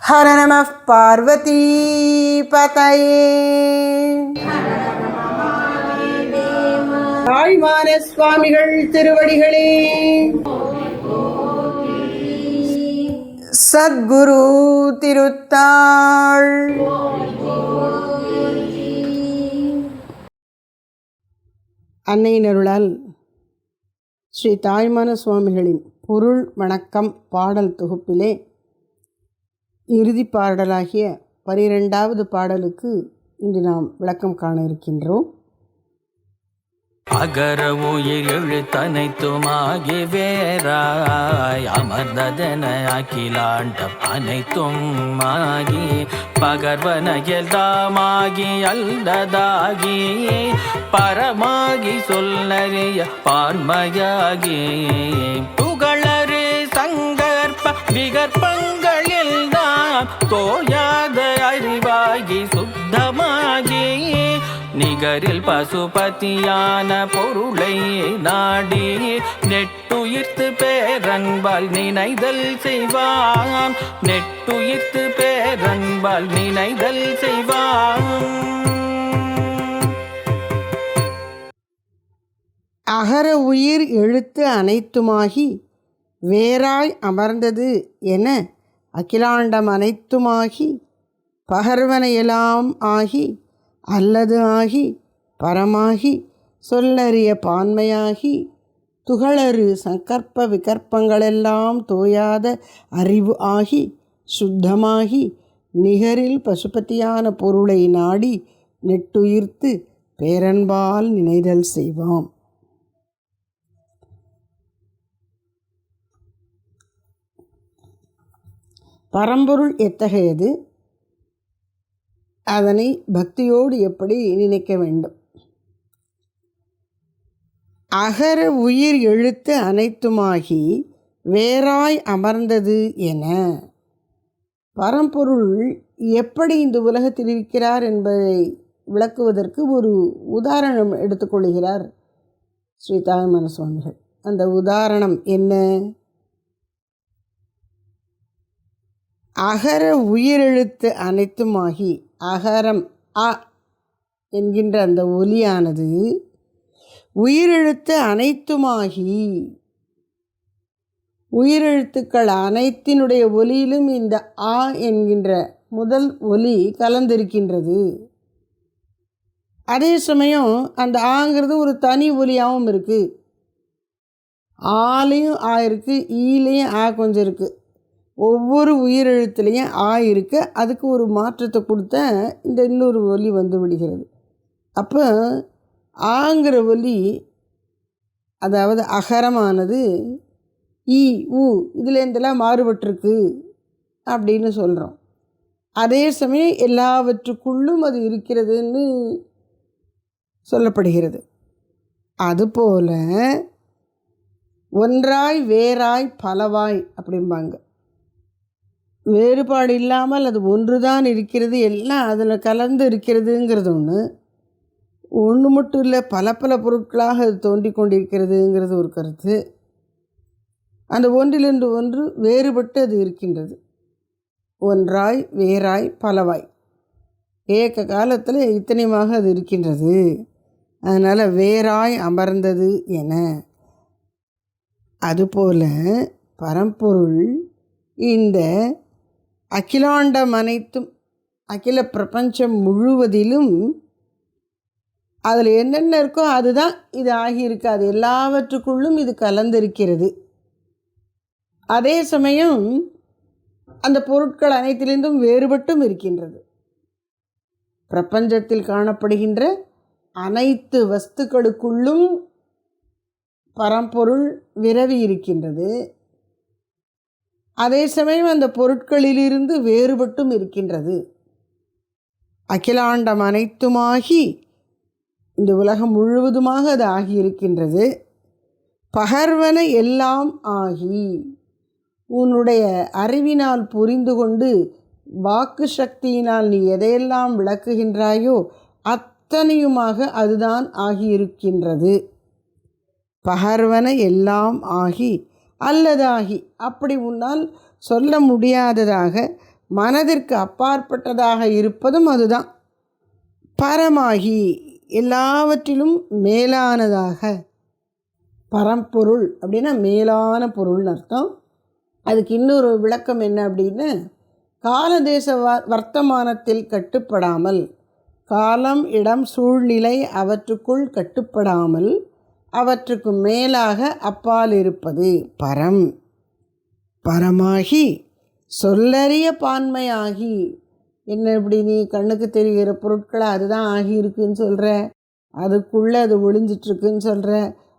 ஹர நம பார்வதி பதையே தாழ்வான சுவாமிகள் திருவடிகளே. சத்குரு திருத்தாள். அன்னையினருளால் ஸ்ரீ தாய்மான சுவாமிகளின் பொருள் வணக்கம் பாடல் தொகுப்பிலே இறுதி பாடலாகிய பனிரெண்டாவது பாடலுக்கு இன்று நாம் விளக்கம் காண இருக்கின்றோம். அகர உயிர் எழுத்தனைத்துமாகி வேறாய் அமர்ந்ததென அகிலாண்டம் அனைத்தும் ஆகி பகர்வன எல்லாமாகி அல்லதாகி பரமாகி சொல்லறிய பான்மையாகி புகழறு சங்கற்ப விகற்பங்க தோயாத அறிவாகி சுத்தமாகி நிகரில் பசுபதியான பொருளை நாடி நெட்டுயிர்த்து பேரன்பால் நினைதல் செய்வான் நெட்டுயிர்த்து பேரன்பால் நினைதல் செய்வான். அகர உயிர் எழுத்து அனைத்துமாகி வேறாய் அமர்ந்தது என அகிலாண்டம் அனைத்துமாகி பகர்வனையெல்லாம் ஆகி அல்லது ஆகி பரமாகி சொல்லறிய பான்மையாகி துகளறு சங்கற்ப விகற்பங்களெல்லாம் தோயாத அறிவு ஆகி சுத்தமாகி நிகரில் பசுபதியான பொருளை நாடி நெட்டுயிர்த்து பேரன்பால் நினைதல் செய்வாம். பரம்பொருள் எத்தகையது? அதனை பக்தியோடு எப்படி நினைக்க வேண்டும்? அகர உயிர் எழுத்து அனைத்துமாகி வேறாய் அமர்ந்தது என. பரம்பொருள் எப்படி இந்த உலகத்தில் இருக்கிறார் என்பதை விளக்குவதற்கு ஒரு உதாரணம் எடுத்துக்கொள்கிறார் ஸ்ரீ தாய்மன சுவாமிகள் அந்த உதாரணம் என்ன? அகர உயிரெழுத்து அனைத்துமாகி அகரம் அ என்கின்ற அந்த ஒலியானது உயிரெழுத்து அனைத்துமாகி உயிரெழுத்துக்கள் அனைத்தினுடைய ஒலியிலும் இந்த ஆ என்கின்ற முதல் ஒலி கலந்திருக்கின்றது. அதே சமயம் அந்த ஆங்கிறது ஒரு தனி ஒலியாகவும் இருக்குது ஆலையும் ஆ இருக்குது ஈலையும் ஆ கொஞ்சம் இருக்குது ஒவ்வொரு உயிரெழுத்துலேயும் ஆ இருக்க. அதுக்கு ஒரு மாற்றத்தை கொடுத்த இந்த இன்னொரு ஒலி வந்து விடுகிறது. அப்போ ஆங்கிற ஒலி அதாவது அகரமானது இ உ இதுலேருந்தெல்லாம் மாறுபட்டிருக்கு அப்படின்னு சொல்கிறோம் அதே சமயம் எல்லாவற்றுக்குள்ளும் அது இருக்கிறதுன்னு சொல்லப்படுகிறது. அதுபோல் ஒன்றாய் வேறாய் பலவாய் அப்படிம்பாங்க. வேறுபாடு இல்லாமல் அது ஒன்று தான் இருக்கிறது. எல்லாம் அதில் கலந்து இருக்கிறதுங்கிறது ஒன்று ஒன்று மட்டும் இல்லை பல பல பொருட்களாக அது தோண்டி கொண்டிருக்கிறதுங்கிறது ஒரு கருத்து. அந்த ஒன்றிலிருந்து ஒன்று வேறுபட்டு அது இருக்கின்றது. ஒன்றாய் வேறாய் பலவாய். ஏக்க காலத்தில் இத்தனையுமாக அது இருக்கின்றது. அதனால் வேறாய் அமர்ந்தது என. அதுபோல் பரம்பொருள் இந்த அகிலாண்டம் அனைத்தும் அகில பிரபஞ்சம் முழுவதிலும் அதில் என்னென்ன இருக்கோ அதுதான் இது ஆகியிருக்கு. அது எல்லாவற்றுக்குள்ளும் இது கலந்திருக்கிறது. அதே சமயம் அந்த பொருட்கள் அனைத்திலிருந்தும் வேறுபட்டும் இருக்கின்றது. பிரபஞ்சத்தில் காணப்படுகின்ற அனைத்து வஸ்துக்களுக்குள்ளும் பரம்பொருள் விரவி இருக்கின்றது. அதே சமயம் அந்த பொருட்களிலிருந்து வேறுபட்டும் இருக்கின்றது. அகிலாண்டம் அனைத்துமாகி இந்த உலகம் முழுவதுமாக அது ஆகியிருக்கின்றது பகர்வன எல்லாம் ஆகி உன்னுடைய அறிவினால் புரிந்து கொண்டு வாக்கு சக்தியினால் நீ எதையெல்லாம் விளக்குகின்றாயோ அத்தனையுமாக அதுதான் ஆகியிருக்கின்றது. பகர்வன எல்லாம் ஆகி அல்லதாகி அப்படி உன்னால் சொல்ல முடியாததாக மனதிற்கு அப்பாற்பட்டதாக இருப்பதும் அதுதான். பரமாகி எல்லாவற்றிலும் மேலானதாக. பரம்பொருள் அப்படின்னா மேலான பொருள்னு அர்த்தம். அதுக்கு இன்னொரு விளக்கம் என்ன அப்படின்னு காலதேச வ வர்த்தமானத்தில் கட்டுப்படாமல் காலம் இடம் சூழ்நிலை அவற்றுக்குள் கட்டுப்படாமல் அவற்றுக்கு மேலாக அப்பால் இருப்பது பரம். பரமாகி சொல்லறிய பான்மையாகி. என்ன இப்படி நீ கண்ணுக்கு தெரிகிற பொருட்களை? அதுதான் ஆகி இருக்குன்னு சொல்கிற அதுக்குள்ளே அது ஒளிஞ்சிட்ருக்குன்னு சொல்கிற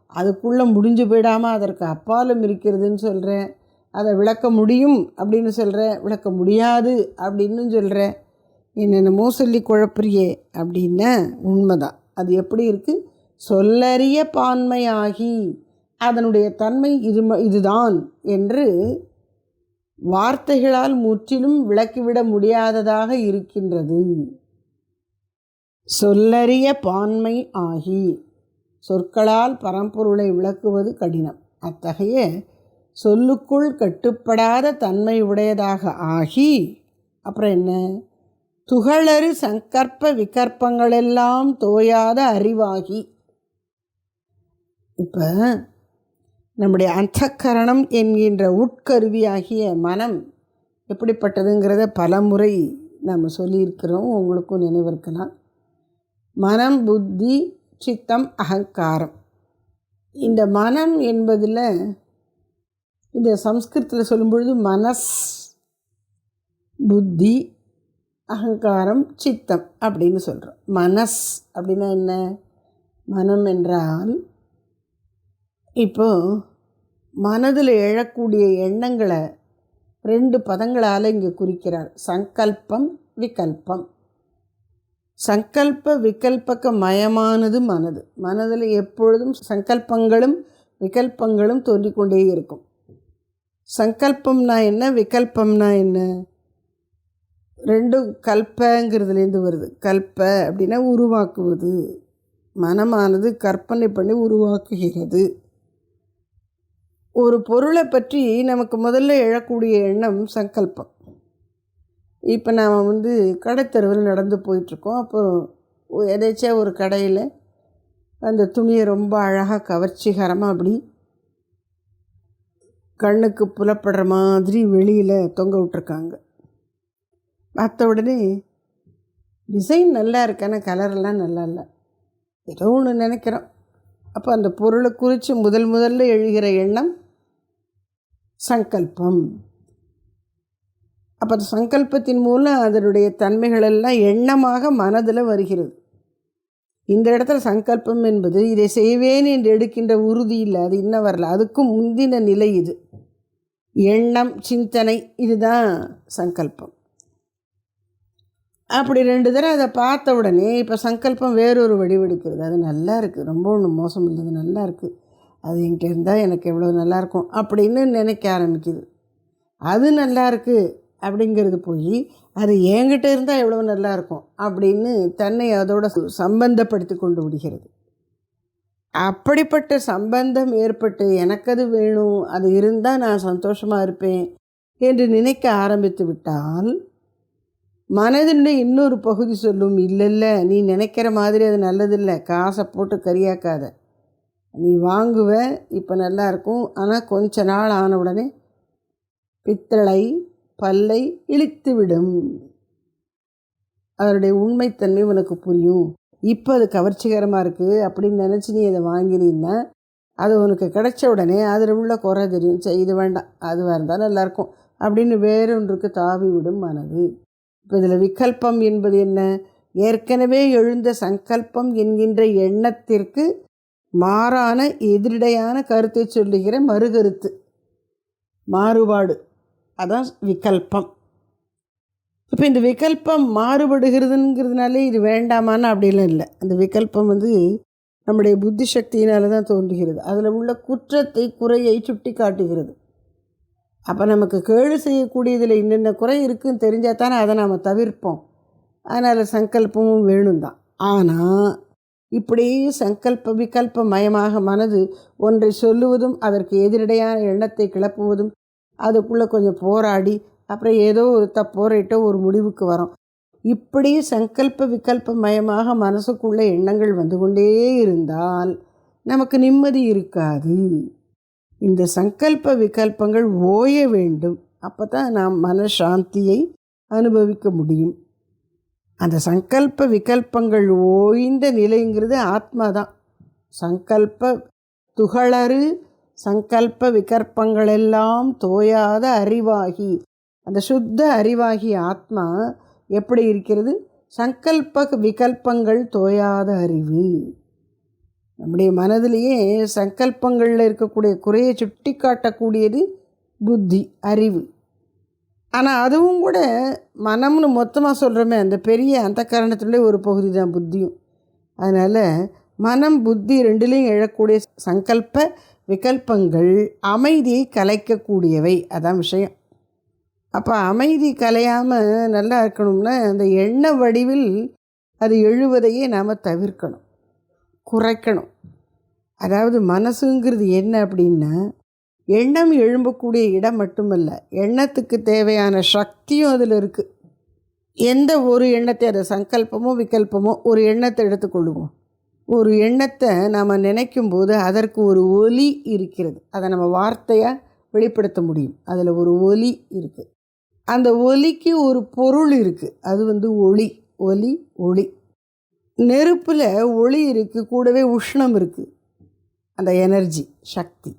அதுக்குள்ளே முடிஞ்சு போயிடாமல் அதற்கு அப்பாலும் இருக்கிறதுன்னு சொல்கிற அதை விளக்க முடியும் அப்படின்னு சொல்கிற விளக்க முடியாது அப்படின்னு சொல்கிற என்னென்னமோ சொல்லி குழப்பறியே அப்படின்னா உண்மைதான். அது எப்படி இருக்குது சொல்லறிய பான்மையாகி அதனுடைய தன்மை இது ம- இதுதான் என்று வார்த்தைகளால் முற்றிலும் விளக்கிவிட முடியாததாக இருக்கின்றது. சொல்லறிய பான்மை ஆகி சொற்களால் பரம்பொருளை விளக்குவது கடினம். அத்தகைய சொல்லுக்குள் கட்டுப்படாத தன்மை உடையதாக ஆகி அப்புறம் என்ன? துகளறு சங்கற்ப விகற்பங்களெல்லாம் தோயாத அறிவாகி இப்போ நம்முடைய அந்தக்கரணம் என்கின்ற உட்கருவியாகிய மனம் எப்படிப்பட்டதுங்கிறத பலமுறை நம்ம சொல்லியிருக்கிறோம். உங்களுக்கும் நினைவிருக்கலாம். மனம் புத்தி சித்தம் அகங்காரம். இந்த மனம் என்பதில் இந்த சம்ஸ்கிருத்தில் சொல்லும்பொழுது மனஸ் புத்தி அகங்காரம் சித்தம் அப்படின்னு சொல்கிறோம் மனஸ் அப்படின்னா என்ன? மனம் என்றால் இப்போ மனதில் எழக்கூடிய எண்ணங்களை ரெண்டு பதங்களால் இங்கே குறிக்கிறார். சங்கல்பம் விகல்பம். சங்கல்ப விகல்பக்க மயமானது மனது. மனதில் எப்பொழுதும் சங்கல்பங்களும் விகல்பங்களும் தோன்றிக்கொண்டே இருக்கும். சங்கல்பம்னா என்ன? விகல்பம்னா என்ன? ரெண்டும் கல்பங்கிறதுலேருந்து வருது. கல்ப அப்படின்னா உருவாக்குவது. மனமானது கற்பனை பண்ணி உருவாக்குகிறது. ஒரு பொருளை பற்றி நமக்கு முதல்ல எழக்கூடிய எண்ணம் சங்கல்பம். இப்போ நாம் வந்து கடைத்தெருவில் நடந்து போயிட்டுருக்கோம். அப்போ எதாச்சும் ஒரு கடையில் அந்த துணியை ரொம்ப அழகாக கவர்ச்சிகரமாக அப்படி கண்ணுக்கு புலப்படுற மாதிரி வெளியில் தொங்க விட்ருக்காங்க பார்த்த உடனே டிசைன் நல்லா இருக்கான கலரெல்லாம் நல்லா இல்லை. ஏதோ ஒன்று நினைக்கிறோம். அப்போ அந்த பொருளை குறித்து முதல் முதல்ல எழுகிற எண்ணம் சங்கல்பம். அப்போ அந்த சங்கல்பத்தின் மூலம் அதனுடைய தன்மைகளெல்லாம் எண்ணமாக மனதில் வருகிறது. இந்த இடத்துல சங்கல்பம் என்பது இதை செய்வேன் என்று எடுக்கின்ற உறுதி இல்லை அது இன்னும் வரல அதுக்கும் முந்தின நிலை இது. எண்ணம் சிந்தனை இதுதான் சங்கல்பம். அப்படி ரெண்டு தடவை அதை பார்த்த உடனே இப்போ சங்கல்பம் வேறொரு வடிவெடுக்கிறது அது நல்லா இருக்குது ரொம்ப ஒன்றும் மோசம் இல்லை. அது நல்லா இருக்குது அது என்கிட்ட இருந்தால் எனக்கு எவ்வளோ நல்லாயிருக்கும் அப்படின்னு நினைக்க ஆரம்பிக்குது. அது நல்லா இருக்குது அப்படிங்கிறது போய் அது என்கிட்ட இருந்தால் எவ்வளோ நல்லா இருக்கும் அப்படின்னு தன்னை அதோட சம்பந்தப்படுத்தி கொண்டு விடுகிறது. அப்படிப்பட்ட சம்பந்தம் ஏற்பட்டு எனக்கு அது வேணும் அது இருந்தால் நான் சந்தோஷமாக இருப்பேன் என்று நினைக்க ஆரம்பித்து விட்டால் மனதினுடைய இன்னொரு பகுதி சொல்லும் இல்லை இல்லை நீ நினைக்கிற மாதிரி அது நல்லதில்லை. காசை போட்டு கரியாக்காத நீ வாங்குவ இப்போ நல்லா இருக்கும். ஆனால் கொஞ்ச நாள் ஆன உடனே பித்தளை பல்லை இழித்து விடும். அதனுடைய உண்மைத்தன்மை உனக்கு புரியும். இப்போ அது கவர்ச்சிகரமாக இருக்குது அப்படின்னு நினச்சி நீ அதை வாங்கினீன்னா அது உனக்கு கிடைச்ச உடனே அதில் உள்ள குறை தெரியும். சரி இது வேண்டாம். அதுவாக இருந்தால் நல்லாயிருக்கும் அப்படின்னு வேறொன்றுக்கு தாவி விடும் மனது. இப்போ இதில் விகல்பம் என்பது என்ன? ஏற்கனவே எழுந்த சங்கல்பம் என்கின்ற எண்ணத்திற்கு மாறான எதிரடையான கருத்தை சொல்லுகிற மறுகருத்து. மாறுபாடு. அதான் விகல்பம். இப்போ இந்த விகல்பம் மாறுபடுகிறதுங்கிறதுனாலே இது வேண்டாமான்னு அப்படிலாம் இல்லை. அந்த விகல்பம் வந்து நம்முடைய புத்தி சக்தியினால தான் தோன்றுகிறது. அதில் உள்ள குற்றத்தை குறையை சுட்டி காட்டுகிறது அப்போ நமக்கு கேடு செய்யக்கூடியதில் இன்னென்ன குறை இருக்குதுன்னு தெரிஞ்சால் தானே அதை நாம் தவிர்ப்போம். அதனால் சங்கல்பமும் வேணும் தான் ஆனால் இப்படி சங்கல்ப விகல்ப மயமாக மனது ஒன்றை சொல்லுவதும் அதற்கு எதிரடையான எண்ணத்தை கிளப்புவதும் அதுக்குள்ளே கொஞ்சம் போராடி அப்புறம் ஏதோ ஒரு தப்போரைட்டோ ஒரு முடிவுக்கு வரோம். இப்படி சங்கல்ப விகல்ப மயமாக மனசுக்குள்ளே எண்ணங்கள் வந்து கொண்டே இருந்தால் நமக்கு நிம்மதி இருக்காது. இந்த சங்கல்ப விகல்பங்கள் ஓய வேண்டும். அப்போ தான் நாம் மனசாந்தியை அனுபவிக்க முடியும். அந்த சங்கல்ப விகல்பங்கள் ஓய்ந்த நிலைங்கிறது ஆத்மா தான் சங்கல்ப துகளறு சங்கல்ப விகற்பங்களெல்லாம் தோயாத அறிவாகி அந்த சுத்த அறிவாகி ஆத்மா எப்படி இருக்கிறது? சங்கல்ப விகல்பங்கள் தோயாத அறிவு. நம்முடைய மனதிலேயே சங்கல்பங்களில் இருக்கக்கூடிய குறையை சுட்டி காட்டக்கூடியது புத்தி அறிவு. ஆனால் அதுவும் கூட மனம்னு மொத்தமாக சொல்கிறோமே அந்த பெரிய அந்த காரணத்துலேயே ஒரு பகுதி தான் புத்தியும். அதனால் மனம் புத்தி ரெண்டுலேயும் எழக்கூடிய சங்கல்ப விகல்பங்கள் அமைதியை கலைக்கக்கூடியவை. அதான் விஷயம். அப்போ அமைதி கலையாமல் நல்லா இருக்கணும்னா அந்த எண்ண வடிவில் அது எழுவதையே நாம் தவிர்க்கணும். குறைக்கணும். அதாவது மனசுங்கிறது என்ன அப்படின்னா எண்ணம் எழும்பக்கூடிய இடம் மட்டுமல்ல எண்ணத்துக்கு தேவையான சக்தியும் அதில் இருக்குது எந்த ஒரு எண்ணத்தை அதை சங்கல்பமோ விகல்பமோ ஒரு எண்ணத்தை எடுத்துக்கொள்ளுவோம் ஒரு எண்ணத்தை நாம் நினைக்கும் போது அதற்கு ஒரு ஒலி இருக்கிறது. அதை நம்ம வார்த்தையாக வெளிப்படுத்த முடியும். அதில் ஒரு ஒலி இருக்குது அந்த ஒலிக்கு ஒரு பொருள் இருக்குது அது வந்து ஒளி. ஒலி ஒளி. நெருப்பில் ஒளி இருக்குது கூடவே உஷ்ணம் இருக்குது அந்த எனர்ஜி சக்தி.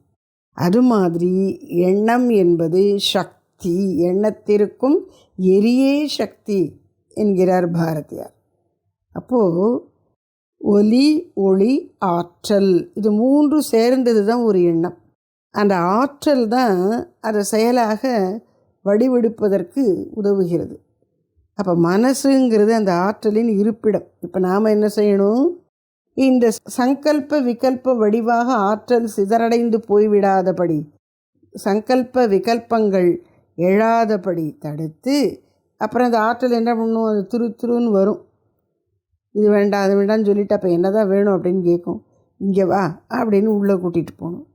அது மாதிரி எண்ணம் என்பது சக்தி. எண்ணத்திற்கும் எரியே சக்தி என்கிறார் பாரதியார். அப்போது ஒலி ஒளி ஆற்றல் இது மூன்று சேர்ந்தது தான் ஒரு எண்ணம். அந்த ஆற்றல் தான் அதை செயலாக வடிவெடுப்பதற்கு உதவுகிறது. அப்போ மனசுங்கிறது அந்த ஆற்றலின் இருப்பிடம். இப்போ நாம் என்ன செய்யணும்? இந்த சங்கல்ப விகல்ப வடிவாக ஆற்றல் சிதறடைந்து போய்விடாதபடி சங்கல்ப விகல்பங்கள் எழாதபடி தடுத்து அப்புறம் அந்த ஆற்றல் என்ன பண்ணும்? அது துரு துருன்னு வரும். இது வேண்டாம் அது வேண்டாம்னு சொல்லிட்டு அப்போ என்ன தான் வேணும் அப்படின்னு கேட்கும். இங்கே வா அப்படின்னு உள்ளே கூட்டிகிட்டு போகணும்.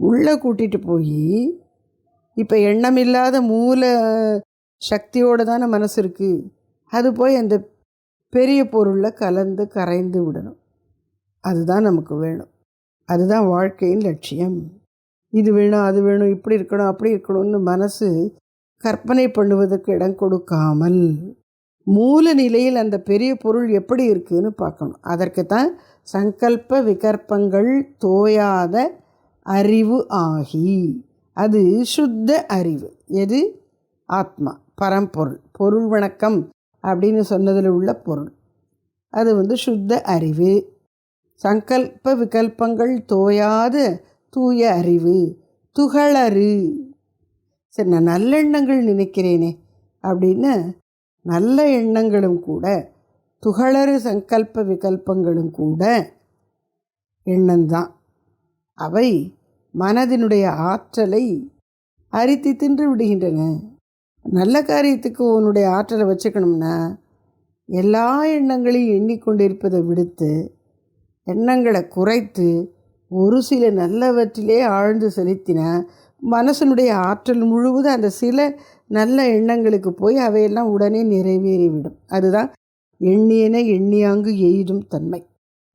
உள்ளே கூட்டிகிட்டு போய் இப்போ எண்ணமில்லாத மூல சக்தியோடு தானே மனசு இருக்குது அது போய் அந்த பெரிய பொருளில் கலந்து கரைந்து விடணும். அதுதான் நமக்கு வேணும். அதுதான் வாழ்க்கையின் லட்சியம். இது வேணும் அது வேணும் இப்படி இருக்கணும் அப்படி இருக்கணும்னு மனசு கற்பனை பண்ணுவதற்கு இடம் கொடுக்காமல் மூல நிலையில் அந்த பெரிய பொருள் எப்படி இருக்குதுன்னு பார்க்கணும். அதற்கு தான் சங்கல்ப விகற்பங்கள் தோயாத அறிவு ஆகி. அது சுத்த அறிவு. எது? ஆத்மா. பரம்பொருள் பொருள் வணக்கம் அப்படின்னு சொன்னதில் உள்ள பொருள். அது வந்து சுத்த அறிவு. சங்கல்ப விகல்பங்கள் தோயாத தூய அறிவு துகளறு. சரி நான் நல்லெண்ணங்கள் நினைக்கிறேனே அப்படின்னு நல்ல எண்ணங்களும் கூட துகளறு சங்கல்ப விகல்பங்களும் கூட எண்ணம்தான். அவை மனதினுடைய ஆற்றலை அரித்து தின்று விடுகின்றன. நல்ல காரியத்துக்கு உன்னுடைய ஆற்றலை வச்சுக்கணும்னா எல்லா எண்ணங்களையும் எண்ணிக்கொண்டிருப்பதை விடுத்து எண்ணங்களை குறைத்து ஒரு சில நல்லவற்றிலே ஆழ்ந்து செலுத்தின மனசனுடைய ஆற்றல் முழுவதும் அந்த சில நல்ல எண்ணங்களுக்கு போய் அவையெல்லாம் உடனே நிறைவேறிவிடும். அதுதான் எண்ணியன எண்ணியாங்கு எய்தும் தன்மை.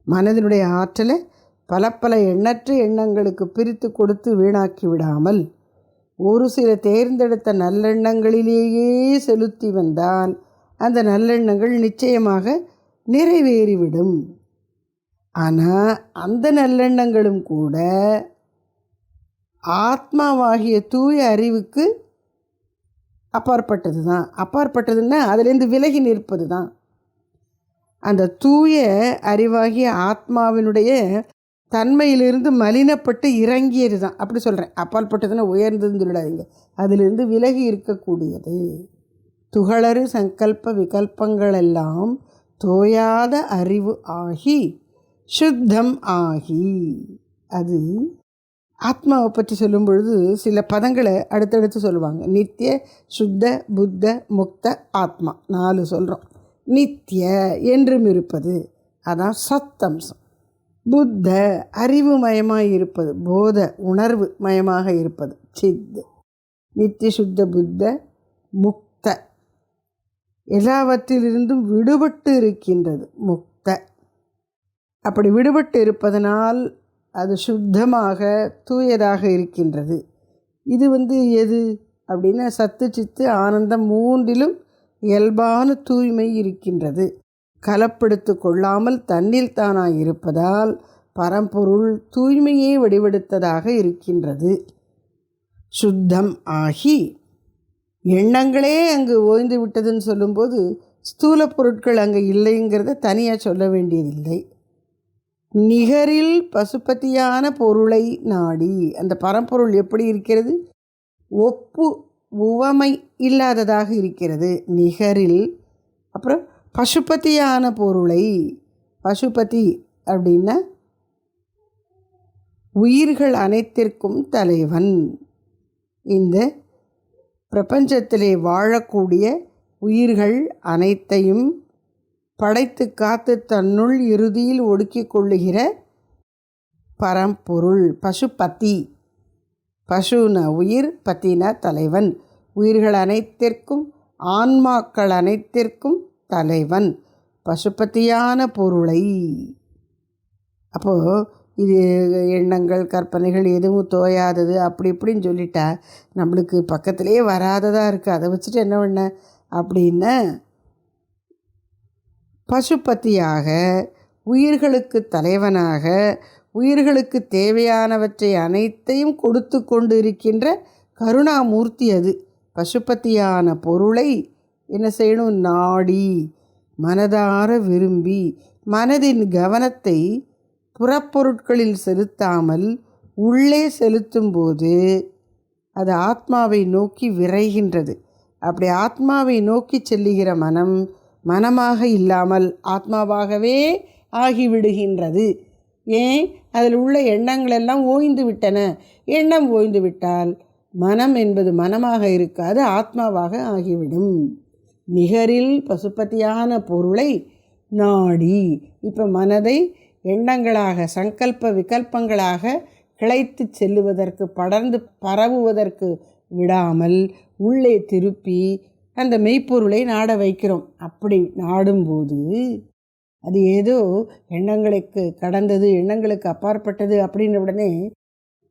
மனதினுடைய ஆற்றலை பல பல எண்ணற்ற எண்ணங்களுக்கு பிரித்து கொடுத்து வீணாக்கி விடாமல் ஒரு சில தேர்ந்தெடுத்த நல்லெண்ணங்களிலேயே செலுத்தி வந்தால் அந்த நல்லெண்ணங்கள் நிச்சயமாக நிறைவேறிவிடும். ஆனால் அந்த நல்லெண்ணங்களும் கூட ஆத்மாவாகிய தூய அறிவுக்கு அப்பாற்பட்டது தான் அப்பாற்பட்டதுன்னா அதுலேருந்து விலகி நிற்பது தான் அந்த தூய அறிவாகிய ஆத்மாவினுடைய தன்மையிலிருந்து மலினப்பட்டு இறங்கியது தான் அப்படி சொல்கிறேன் அப்பாற்பட்டதுன்னா உயர்ந்ததுன்னு சொல்லிடாதீங்க. அதிலிருந்து விலகி இருக்கக்கூடியது. துகளறு சங்கல்ப விகல்பங்களெல்லாம் தோயாத அறிவு ஆகி சுத்தம் ஆகி. அது ஆத்மாவை பற்றி சொல்லும் பொழுது சில பதங்களை அடுத்தடுத்து சொல்லுவாங்க. நித்திய சுத்த புத்த முக்த ஆத்மா. நாலு சொல்கிறோம் நித்திய என்றும் இருப்பது. அதான் சத்தம்சம். புத்த அறிவு மயமாக இருப்பது போத உணர்வு மயமாக இருப்பது சித்து. நித்திய சுத்த புத்த முக்த. எல்லாவற்றிலிருந்தும் விடுபட்டு இருக்கின்றது முக்த. அப்படி விடுபட்டு இருப்பதனால் அது சுத்தமாக தூயதாக இருக்கின்றது. இது வந்து எது? அப்படின்னா சத்து சித்து ஆனந்தம் மூன்றிலும் இயல்பான தூய்மை இருக்கின்றது. கலப்படுத்து கொள்ளாமல் தன்னில் தானாய் இருப்பதால் பரம்பொருள் தூய்மையே வடிவெடுத்ததாக இருக்கின்றது. சுத்தம் ஆகி எண்ணங்களே அங்கு ஓய்ந்து விட்டதுன்னு சொல்லும்போது ஸ்தூல பொருட்கள் அங்கே இல்லைங்கிறத தனியாக சொல்ல வேண்டியதில்லை. நிகரில் பசுபதியான பொருளை நாடி அந்த பரம்பொருள் எப்படி இருக்கிறது? ஒப்பு உவமை இல்லாததாக இருக்கிறது. நிகரில் அப்புறம் பசுபதியான பொருளை பசுபதி அப்படின்னா உயிர்கள் அனைத்திற்கும் தலைவன். இந்த பிரபஞ்சத்திலே வாழக்கூடிய உயிர்கள் அனைத்தையும் படைத்து காத்து தன்னுள் இறுதியில் ஒடுக்கிக் கொள்ளுகிற பரம்பொருள் பசுபதி. பசுன உயிர் பத்தின தலைவன். உயிர்கள் அனைத்திற்கும் ஆன்மாக்கள் அனைத்திற்கும் தலைவன் பசுபதியான பொருளை. அப்போது இது எண்ணங்கள் கற்பனைகள் எதுவும் தோயாதது அப்படி இப்படின்னு சொல்லிட்டா நம்மளுக்கு பக்கத்துலேயே வராததாக இருக்குது அதை வச்சுட்டு என்ன பண்ண? அப்படின்னா பசுபதியாக உயிர்களுக்கு தலைவனாக உயிர்களுக்கு தேவையானவற்றை அனைத்தையும் கொடுத்து கொண்டு இருக்கின்ற கருணாமூர்த்தி அது. பசுபதியான பொருளை என்ன செய்யணும்? நாடி மனதார விரும்பி மனதின் கவனத்தை புறப்பொருட்களில் செலுத்தாமல் உள்ளே செலுத்தும்போது அது ஆத்மாவை நோக்கி விரைகின்றது. அப்படி ஆத்மாவை நோக்கி செல்லுகிற மனம் மனமாக இல்லாமல் ஆத்மாவாகவே ஆகிவிடுகின்றது. ஏன்? அதில் உள்ள எண்ணங்கள் எல்லாம் ஓய்ந்து விட்டன. எண்ணம் ஓய்ந்து விட்டால் மனம் என்பது மனமாக இருக்காது ஆத்மாவாக ஆகிவிடும். நிகரில் பசுபதியான பொருளை நாடி. இப்போ மனதை எண்ணங்களாக சங்கல்ப விகல்பங்களாக கிளைத்து செல்லுவதற்கு படர்ந்து பரவுவதற்கு விடாமல் உள்ளே திருப்பி அந்த மெய்ப்பொருளை நாட வைக்கிறோம். அப்படி நாடும்போது அது ஏதோ எண்ணங்களுக்கு கடந்தது எண்ணங்களுக்கு அப்பாற்பட்டது அப்படின்ற உடனே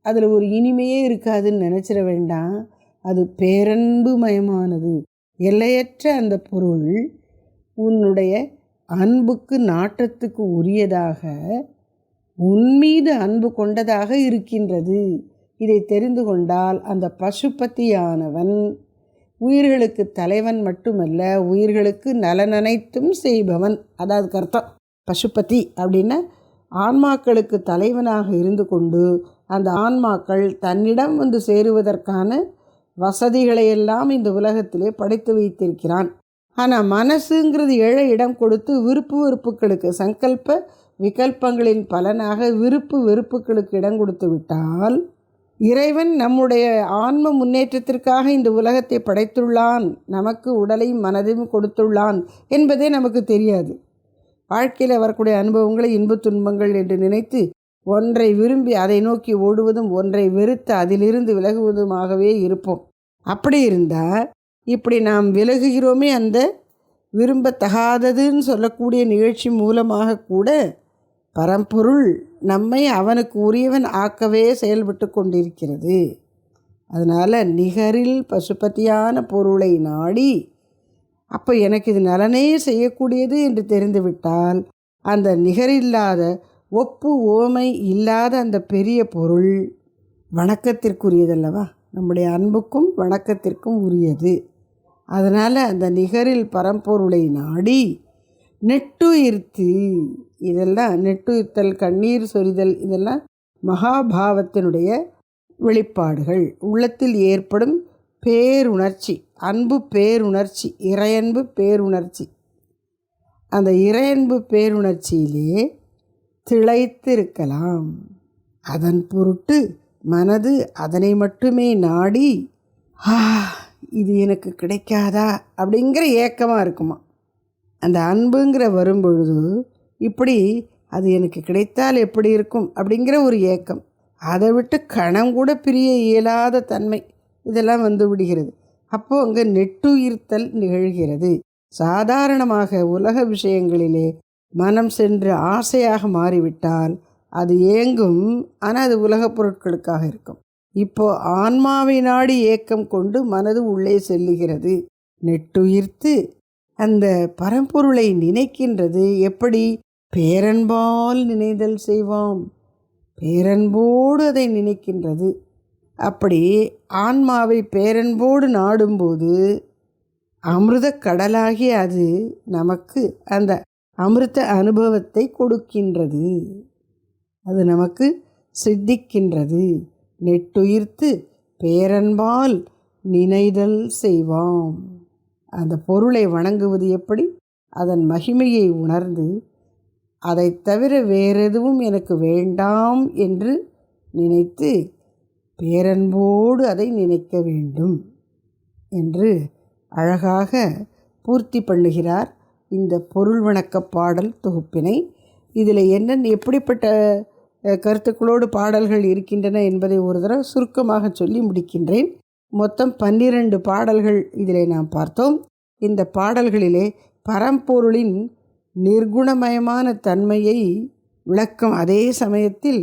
அதில் ஒரு இனிமையே இருக்காதுன்னு நினச்சிட வேண்டாம். அது பேரன்பு மயமானது எல்லையற்ற அந்த பொருள் உன்னுடைய அன்புக்கு நாட்டத்துக்கு உரியதாக உன்மீது அன்பு கொண்டதாக இருக்கின்றது. இதை தெரிந்து கொண்டால் அந்த பசுபதியானவன் உயிர்களுக்கு தலைவன் மட்டுமல்ல உயிர்களுக்கு நலனனைத்தும் செய்பவன். அதாவது அர்த்தம் பசுபதி அப்படின்னா ஆன்மாக்களுக்கு தலைவனாக இருந்து கொண்டு அந்த ஆன்மாக்கள் தன்னிடம் வந்து சேருவதற்கான வசதிகளையெல்லாம் இந்த உலகத்திலே படைத்து வைத்திருக்கிறான். ஆனால் மனசுங்கிறது ஏழை இடம் கொடுத்து விருப்பு வெறுப்புகளுக்கு சங்கல்ப விகல்பங்களின் பலனாக விருப்பு வெறுப்புகளுக்கு இடம் கொடுத்து விட்டால் இறைவன் நம்முடைய ஆன்ம முன்னேற்றத்திற்காக இந்த உலகத்தை படைத்துள்ளான் நமக்கு உடலையும் மனதையும் கொடுத்துள்ளான் என்பதே நமக்கு தெரியாது. வாழ்க்கையில் வரக்கூடிய அனுபவங்களை இன்பத் துன்பங்கள் என்று நினைத்து ஒன்றை விரும்பி அதை நோக்கி ஓடுவதும் ஒன்றை வெறுத்து அதிலிருந்து விலகுவதுமாகவே இருப்போம். அப்படி இருந்தால் இப்படி நாம் விலகுகிறோமே அந்த விரும்பத்தகாததுன்னு சொல்லக்கூடிய நிகழ்ச்சி மூலமாக கூட பரம்பொருள் நம்மை அவனுக்கு உரியவன் ஆக்கவே செயல்பட்டு கொண்டிருக்கிறது. அதனால் நிகரில் பசுபதியான பொருளை நாடி அப்போ எனக்கு இது நலனே செய்யக்கூடியது என்று தெரிந்துவிட்டால் அந்த நிகரில்லாத ஒப்பு ஓமை இல்லாத அந்த பெரிய பொருள் வணக்கத்திற்குரியதல்லவா? நம்முடைய அன்புக்கும் வணக்கத்திற்கும் உரியது. அதனால் அந்த நிகரில் பரம்பொருளை நாடி நெட்டுயிர்த்து இதெல்லாம் நெட்டுயிர்த்தல் கண்ணீர் சொரிதல் இதெல்லாம் மகாபாவத்தினுடைய வெளிப்பாடுகள். உள்ளத்தில் ஏற்படும் பேருணர்ச்சி அன்பு பேருணர்ச்சி இறையன்பு பேருணர்ச்சி. அந்த இறையன்பு பேருணர்ச்சியிலே திளைத்திருக்கலாம். அதன் பொருட்டு மனது அதனை மட்டுமே நாடி ஆ இது எனக்கு கிடைக்காதா? அப்படிங்கிற ஏக்கமாக இருக்குமா. அந்த அன்புங்கிற வரும்பொழுது இப்படி அது எனக்கு கிடைத்தால் எப்படி இருக்கும்? அப்படிங்கிற ஒரு ஏக்கம். அதை விட்டு கணம் கூட பிரிய இயலாத தன்மை இதெல்லாம் வந்து விடுகிறது. அப்போது அங்கே நெட்டுயிர்த்தல் நிகழ்கிறது. சாதாரணமாக உலக விஷயங்களிலே மனம் சென்று ஆசையாக மாறிவிட்டால் அது ஏங்கும் ஆனால் அது உலகப் பொருட்களுக்காக இருக்கும். இப்போ ஆன்மாவை நாடி ஏக்கம் கொண்டு மனது உள்ளே செல்லுகிறது. நெட்டுயிர்த்து அந்த பரம்பொருளை நினைக்கின்றது. எப்படி? பேரன்பால் நினைதல் செய்வோம். பேரன்போடு அதை நினைக்கின்றது. அப்படி ஆன்மாவை பேரன்போடு நாடும்போது அமிர்த கடலாகி அது நமக்கு அந்த அமிர்த அனுபவத்தை கொடுக்கின்றது. அது நமக்கு சித்திக்கின்றது. நெட்டுயிர்த்து பேரன்பால் நினைதல் செய்வோம். அந்த பொருளை வணங்குவது எப்படி? அதன் மகிமையை உணர்ந்து அதை தவிர வேறெதுவும் எனக்கு வேண்டாம் என்று நினைத்து பேரன்போடு அதை நினைக்க வேண்டும் என்று அழகாக பூர்த்தி பண்ணுகிறார் இந்த பொருள் வணக்க பாடல் தொகுப்பினை. இதில் என்னென்ன எப்படிப்பட்ட கருத்துக்களோடு பாடல்கள் இருக்கின்றன என்பதை ஒரு தடவை சுருக்கமாக சொல்லி முடிக்கின்றேன். மொத்தம் பன்னிரண்டு பாடல்கள் இதில் நாம் பார்த்தோம். இந்த பாடல்களிலே பரம்பொருளின் நிர்குணமயமான தன்மையை விளக்கும் அதே சமயத்தில்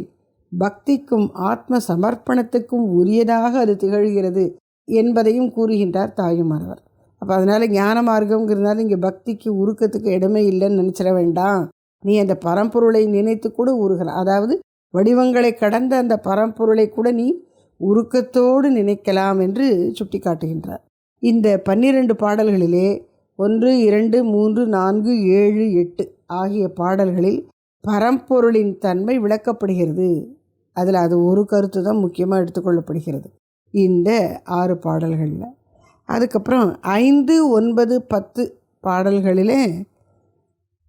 பக்திக்கும் ஆத்ம சமர்ப்பணத்துக்கும் உரியதாக அது திகழ்கிறது என்பதையும் கூறுகின்றார் தாயுமானவர். அப்போ அதனால் ஞான மார்க்கங்கிறதுனால இங்கே பக்திக்கு உருக்கத்துக்கு இடமே இல்லைன்னு நினச்சிட வேண்டாம். நீ அந்த பரம்பொருளை நினைத்து கூட உருகலாம் அதாவது வடிவங்களை கடந்த அந்த பரம்பொருளை கூட நீ உருக்கத்தோடு நினைக்கலாம் என்று சுட்டி காட்டுகின்றார் இந்த பன்னிரண்டு பாடல்களிலே ஒன்று இரண்டு மூன்று நான்கு ஏழு எட்டு ஆகிய பாடல்களில் பரம்பொருளின் தன்மை விளக்கப்படுகிறது. அதில் அது ஒரு கருத்து தான் முக்கியமாக எடுத்துக்கொள்ளப்படுகிறது இந்த ஆறு பாடல்களில். அதுக்கப்புறம் ஐந்து ஒன்பது பத்து பாடல்களிலே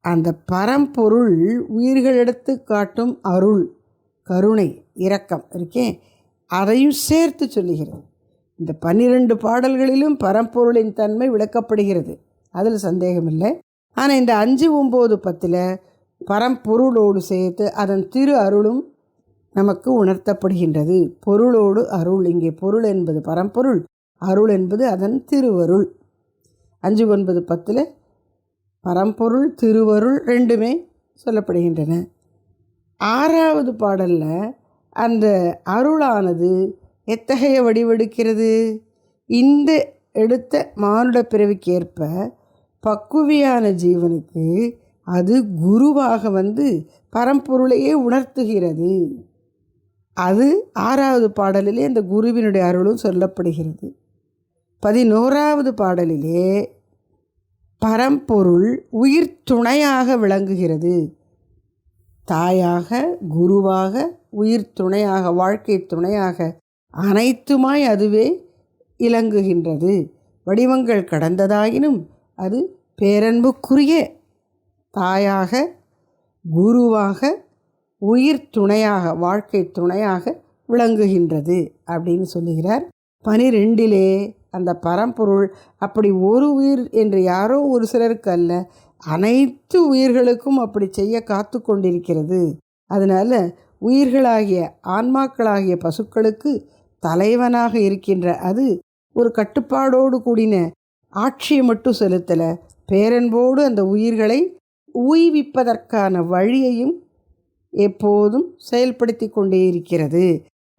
அந்த பரம்பொருள் உயிர்களிடத்து காட்டும் அருள் கருணை இரக்கம் இருக்கே அதையும் சேர்த்து சொல்லுகிறது. இந்த பன்னிரண்டு பாடல்களிலும் பரம்பொருளின் தன்மை விளக்கப்படுகிறது. அதில் சந்தேகமில்லை. ஆனால் இந்த அஞ்சு ஒம்பது பத்தில் பரம்பொருளோடு சேர்த்து அதன் திரு அருளும் நமக்கு உணர்த்தப்படுகின்றது. பொருளோடு அருள். இங்கே பொருள் என்பது பரம்பொருள். அருள் என்பது அதன் திருவருள். அஞ்சு ஒன்பது பத்தில் பரம்பொருள் திருவருள் ரெண்டுமே சொல்லப்படுகின்றன. ஆறாவது பாடலில் அந்த அருளானது எத்தகைய வடிவெடுக்கிறது? இந்த எடுத்த மானுட பிறவிக்கேற்ப பக்குவியான ஜீவனுக்கு அது குருவாக வந்து பரம்பொருளையே உணர்த்துகிறது. அது ஆறாவது பாடலிலே அந்த குருவினுடைய அருளும் சொல்லப்படுகிறது. பதினோராவது பாடலிலே பரம்பொருள் உயிர் துணையாக விளங்குகிறது. தாயாக குருவாக உயிர் துணையாக வாழ்க்கை துணையாக அனைத்துமாய் அதுவே இலங்குகின்றது. வடிவங்கள் கடந்ததாயினும் அது பேரன்புக்குரிய தாயாக குருவாக உயிர் துணையாக வாழ்க்கை துணையாக விளங்குகின்றது அப்படின்னு சொல்லுகிறார். பனிரெண்டிலே அந்த பரம்பொருள் அப்படி ஒரு உயிர் என்று யாரோ ஒரு சிலருக்கு அல்ல அனைத்து உயிர்களுக்கும் அப்படி செய்ய காத்து கொண்டிருக்கிறது. அதனால் உயிர்களாகிய ஆன்மாக்களாகிய பசுக்களுக்கு தலைவனாக இருக்கின்ற அது ஒரு கட்டுப்பாடோடு கூடின ஆட்சியை மட்டும் செலுத்தலை. பேரன்போடு அந்த உயிர்களை ஊய்விப்பதற்கான வழியையும் எப்போதும் செயல்படுத்தி கொண்டே இருக்கிறது.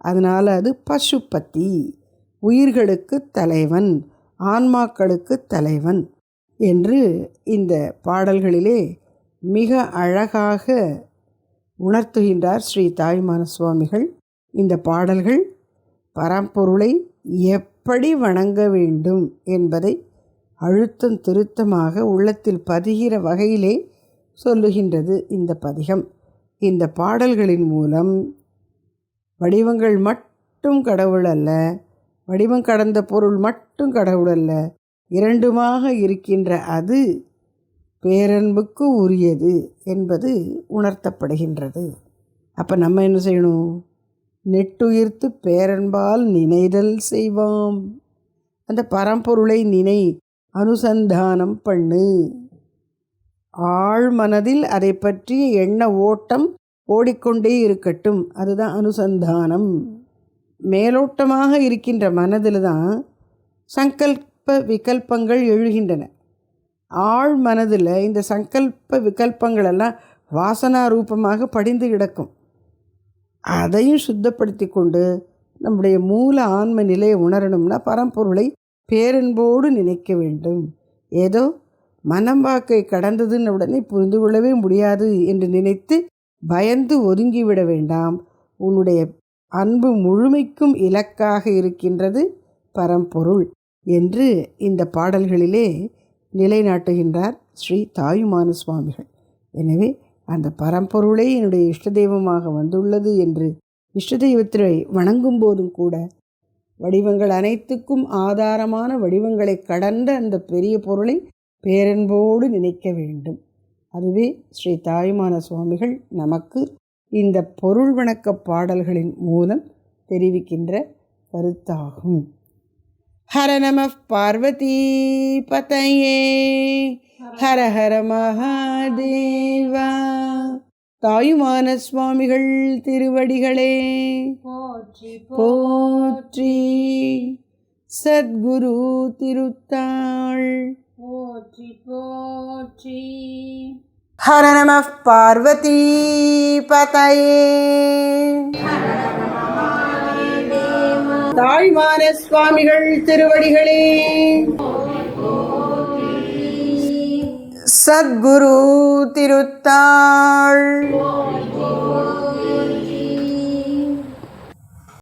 அதனால் அது பசுப்பத்தி உயிர்களுக்கு தலைவன் ஆன்மாக்களுக்கு தலைவன் என்று இந்த பாடல்களிலே மிக அழகாக உணர்த்துகின்றார் ஸ்ரீ தாய்மான சுவாமிகள். இந்த பாடல்கள் பரம்பொருளை எப்படி வணங்க வேண்டும் என்பதை அழுத்தம் திருத்தமாக உள்ளத்தில் பதிகிற வகையிலே சொல்லுகின்றது இந்த பதிகம். இந்த பாடல்களின் மூலம் வடிவங்கள் மட்டும் கடவுள் அல்ல வடிவம் கடந்த பொருள் மட்டும் கடவுள் அல்ல இரண்டுமாக இருக்கின்ற அது பேரன்புக்கு உரியது என்பது உணர்த்தப்படுகின்றது. அப்போ நம்ம என்ன செய்யணும்? நெட்டுயிர்த்து பேரன்பால் நினைதல் செய்வோம். அந்த பரம்பொருளை நினை அனுசந்தானம் பண்ணு. ஆழ் மனதில் அதை பற்றிய எண்ண ஓட்டம் ஓடிக்கொண்டே இருக்கட்டும். அதுதான் அனுசந்தானம். மேலோட்டமாக இருக்கின்ற மனதில் தான் சங்கல்ப விகல்பங்கள் எழுகின்றன. ஆழ் மனதில் இந்த சங்கல்ப விகல்பங்களெல்லாம் வாசனா ரூபமாக படிந்து கிடக்கும். அதையும் சுத்தப்படுத்தி கொண்டு நம்முடைய மூல ஆன்ம நிலையை உணரணும்னா பரம்பொருளை பேரன்போடு நினைக்க வேண்டும். ஏதோ மனம் வாக்கை கடந்ததுன்னு உடனே புரிந்து கொள்ளவே முடியாது என்று நினைத்து பயந்து ஒதுங்கிவிட வேண்டாம். உன்னுடைய அன்பு முழுமைக்கும் இலக்காக இருக்கின்றது பரம்பொருள் என்று இந்த பாடல்களிலே நிலைநாட்டுகின்றார் ஸ்ரீ தாயுமான சுவாமிகள். எனவே அந்த பரம்பொருளே என்னுடைய இஷ்ட தெய்வமாக வந்துள்ளது என்று இஷ்ட தெய்வத்தை வணங்கும் போதும் கூட வடிவங்கள் அனைத்துக்கும் ஆதாரமான வடிவங்களை கடந்த அந்த பெரிய பொருளை பேரன்போடு நினைக்க வேண்டும். அதுவே ஸ்ரீ தாயுமான சுவாமிகள் நமக்கு இந்த பொருள் வணக்க பாடல்களின் மூலம் தெரிவிக்கின்ற கருத்தாகும். ஹர நம பார்வதி பதையே ஹர ஹர மகாதேவா. தாயுமான சுவாமிகள் திருவடிகளே போற்றி சத்குரு திருத்தாள். போற்றி போற்றி. ஹர நம பார்வதி பதையே தாய்மான சுவாமிகள் திருவடிகளே. சத்குரு திருத்தாள்.